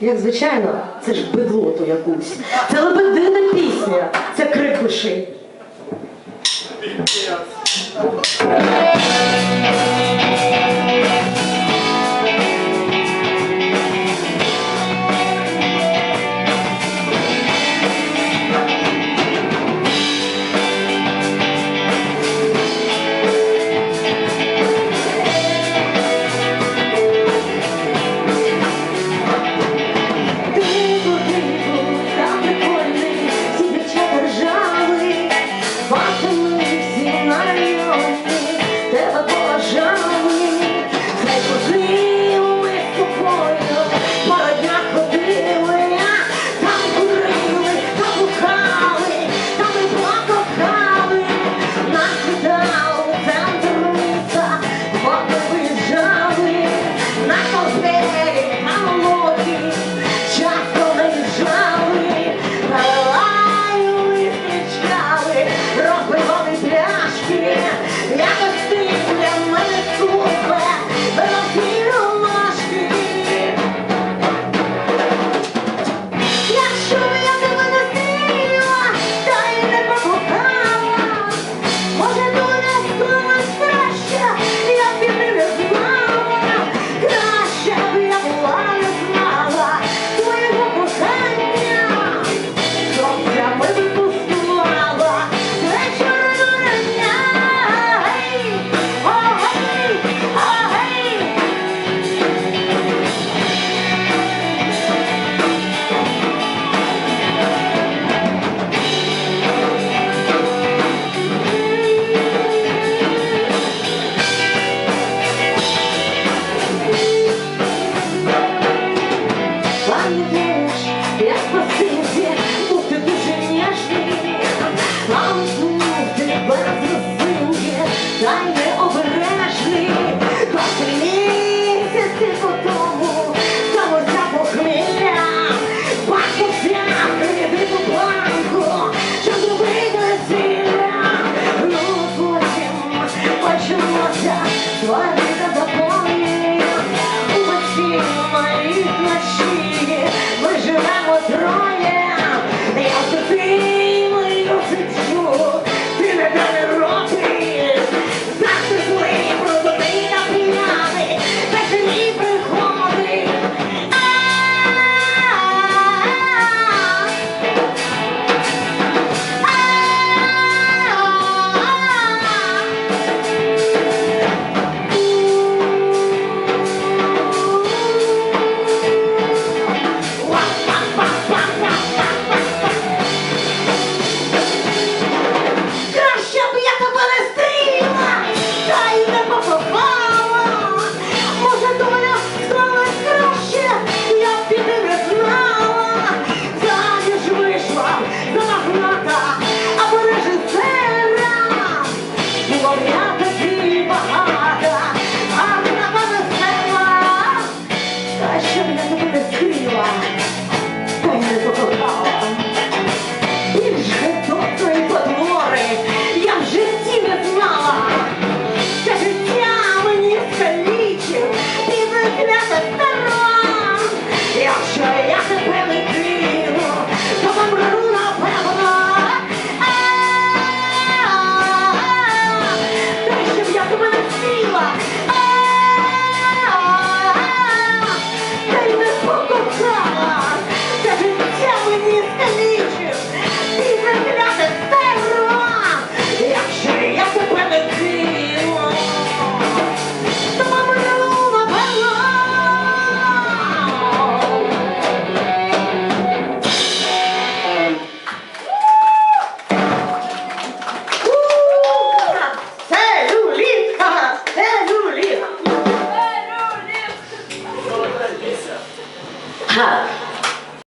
Як звичайно, це ж бедлоту якусь. Це лебедина пісня, це крик душі. не веришь, я спасибо тебе, но ты дуже нежный. Сам був ти беззасилує, та й необережний. Котрі місяці по тому, саморця похмілля, пахнувся, прийди по планку, щоб любий до зілля. Ну, потім почалося твоє